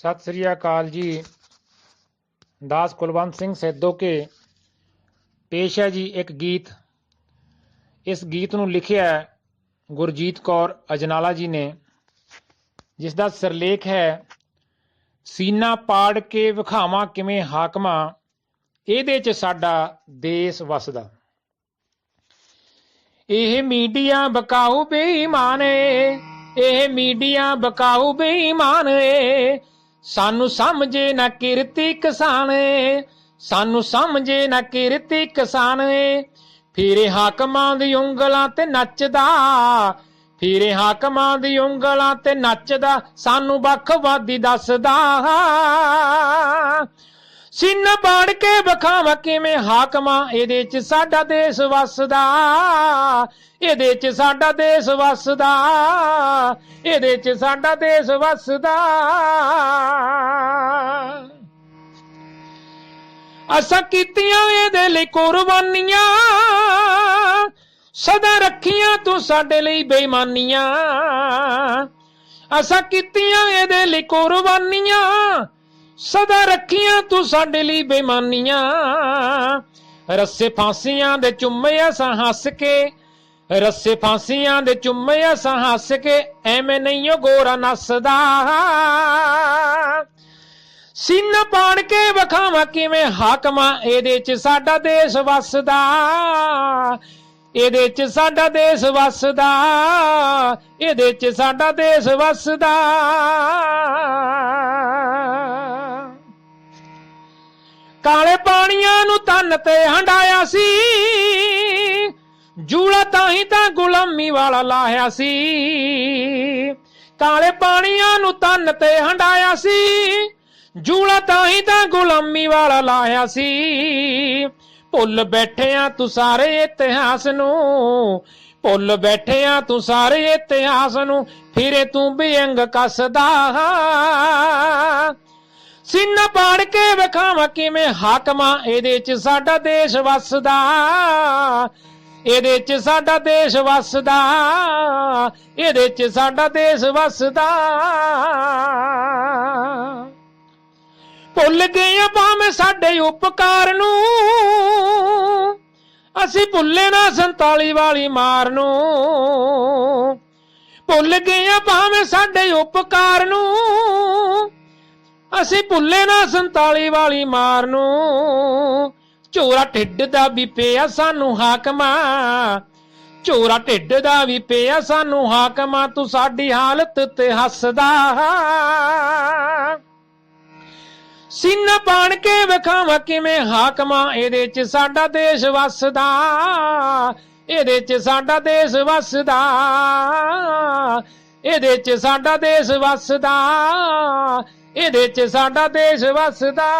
ਸਤਿ ਸ੍ਰੀ ਅਕਾਲ ਜੀ। ਦਾਸ ਕੁਲਵੰਤ ਸਿੰਘ ਸੈਦੋ ਕੇ ਪੇਸ਼ ਹੈ ਜੀ ਇੱਕ ਗੀਤ। ਇਸ ਗੀਤ ਨੂੰ ਲਿਖਿਆ ਗੁਰਜੀਤ ਕੌਰ ਅਜਨਾਲਾ ਜੀ ਨੇ ਜਿਸ ਦਾ ਸਿਰਲੇਖ ਹੈ, ਸੀਨਾ ਪਾੜ ਕੇ ਵਿਖਾਵਾਂ ਕਿਵੇਂ ਹਾਕਮਾਂ, ਇਹਦੇ 'ਚ ਸਾਡਾ ਦੇਸ਼ ਵਸਦਾ। ਇਹ ਮੀਡੀਆ ਬਕਾਊ ਬੇਈਮਾਨ ਏ, ਇਹ ਮੀਡੀਆ ਬਕਾਊ ਬੇਈਮਾਨ ਏ ਸਾਨੂੰ ਸਮਝੇ ਨਾ ਕਿਰਤੀ ਕਿਸਾਨ ਸਾਨੂੰ ਸਮਝੇ ਨਾ ਕਿਰਤੀ ਕਿਸਾਨ ਫੇਰੇ ਹਾਕਮਾਂ ਦੀ ਉਂਗਲਾਂ ਤੇ ਨੱਚਦਾ। ਫੇਰੇ ਹਾਕਮਾਂ ਦੀ ਉਂਗਲਾਂ ਤੇ ਨੱਚਦਾ। ਸਾਨੂੰ ਵੱਖਵਾਦੀ ਦੱਸਦਾ। ਸਿੰਨ ਪਾੜ ਕੇ ਬਖਾਵਾ ਕਿਵੇਂ ਹਾਕਮਾਂ, ਇਹਦੇ ਚ ਸਾਡਾ ਦੇਸ਼ ਵਸਦਾ। ਇਹਦੇ ਚ ਸਾਡਾ ਦੇਸ਼ ਵਸਦਾ। ਇਹਦੇ ਚ ਸਾਡਾ ਦੇਸ਼ ਵਸਦਾ। ਅਸਾਂ ਕੀਤੀਆਂ ਇਹਦੇ ਲਈ ਕੁਰਬਾਨੀਆਂ, ਸਦਾ ਰੱਖੀਆਂ ਤੂੰ ਸਾਡੇ ਲਈ ਬੇਈਮਾਨੀਆਂ। ਅਸਾਂ ਕੀਤੀਆਂ ਇਹਦੇ ਲਈ ਕੁਰਬਾਨੀਆਂ, ਸਦਾ ਰੱਖੀਆਂ ਤੂੰ ਸਾਡੇ ਲਈ ਬੇਈਮਾਨੀਆਂ। ਰੱਸੇ ਫਾਂਸੀਆਂ ਦੇ ਚੁੰਮੇ ਅਸਾਂ ਹੱਸ ਕੇ ਰੱਸੇ ਫਾਂਸੀਆਂ ਦੇ ਚੁੰਮੇ ਅਸਾਂ ਹੱਸ ਕੇ ਐਵੇਂ ਨਹੀਂ ਓ ਗੋਰਾ ਨੱਸਦਾ। ਸਿੰਨ ਪਾੜ ਕੇ ਵਖਾਵਾਂ ਕਿਵੇਂ ਹਾਕਮਾਂ, ਇਹਦੇ ਚ ਸਾਡਾ ਦੇਸ਼ ਵਸਦਾ। ਇਹਦੇ ਚ ਸਾਡਾ ਦੇਸ਼ ਵਸਦਾ, ਇਹਦੇ ਚ ਸਾਡਾ ਦੇਸ਼ ਵਸਦਾ। ਕਾਲੇ ਪਾਣੀਆਂ ਨੂੰ ਤਨ ਤੇ ਹੰਡਾਇਆ ਸੀ। ਜੂੜਾ ਤਾਂ ਹੀ ਤਾਂ ਗੁਲਾਮੀ ਵਾਲਾ ਲਾਇਆ ਸੀ। ਕਾਲੇ ਪਾਣੀਆਂ ਨੂੰ ਤਨ ਤੇ ਹੰਡਾਇਆ ਸੀ। ਜੂੜਾ ਤਾਂ ਹੀ ਤਾਂ ਗੁਲਾਮੀ ਵਾਲਾ ਲਾਇਆ ਸੀ। ਭੁੱਲ ਬੈਠਿਆ ਤੂੰ ਸਾਰੇ ਇਤਿਹਾਸ ਨੂੰ, ਭੁੱਲ ਬੈਠਿਆ ਤੂੰ ਸਾਰੇ ਇਤਿਹਾਸ ਨੂੰ, ਫਿਰੇ ਤੂੰ ਬੇਅੰਗ ਕੱਸਦਾ। ਸਿੰਨ ਪਾੜ ਕੇ ਵਿਖਾਵਾਂ ਕਿਵੇਂ ਹਾਕਮਾਂ ਇਹਦੇ ਚ ਸਾਡਾ ਦੇਸ਼ ਵਸਦਾ। ਇਹਦੇ ਚ ਸਾਡਾ ਦੇਸ਼ ਵਸਦਾ, ਇਹਦੇ ਚ ਸਾਡਾ ਦੇਸ਼ ਵਸਦਾ। ਭੁੱਲ ਗਏ ਭਾਵੇਂ ਸਾਡੇ ਉਪਕਾਰ ਨੂੰ, ਅਸੀਂ ਭੁੱਲੇ ਨਾ 47 ਵਾਲੀ ਮਾਰ ਨੂੰ। ਭੁੱਲ ਗਏ ਭਾਵੇਂ ਸਾਡੇ ਉਪਕਾਰ ਨੂੰ, ਅਸੀਂ ਭੁੱਲੇ ਨਾ 47 ਵਾਲੀ ਮਾਰ ਨੂੰ। ਝੋਰਾ ਢਿੱਡ ਦਾ ਵੀ ਪਿਆ ਸਾਨੂੰ ਹਾਕਮਾ। ਝੋਰਾ ਢਿੱਡ ਦਾ ਵੀ ਪਿਆ ਸਾਨੂੰ ਹਾਕਮਾ, ਤੂੰ ਸਾਡੀ ਹਾਲਤ ਤੇ ਹੱਸਦਾ। ਸਿੰਨ ਪਾਣ ਕੇ ਵਿਖਾਵਾਂ ਕਿਵੇਂ ਹਾਕਮਾਂ, ਇਹਦੇ ਚ ਸਾਡਾ ਦੇਸ਼ ਵਸਦਾ। ਇਹਦੇ ਚ ਸਾਡਾ ਦੇਸ਼ ਵਸਦਾ। ਇਹਦੇ ਚ ਸਾਡਾ ਦੇਸ਼ ਵਸਦਾ। ਇਹਦੇ ਚ ਸਾਡਾ ਦੇਸ਼ ਵਸਦਾ।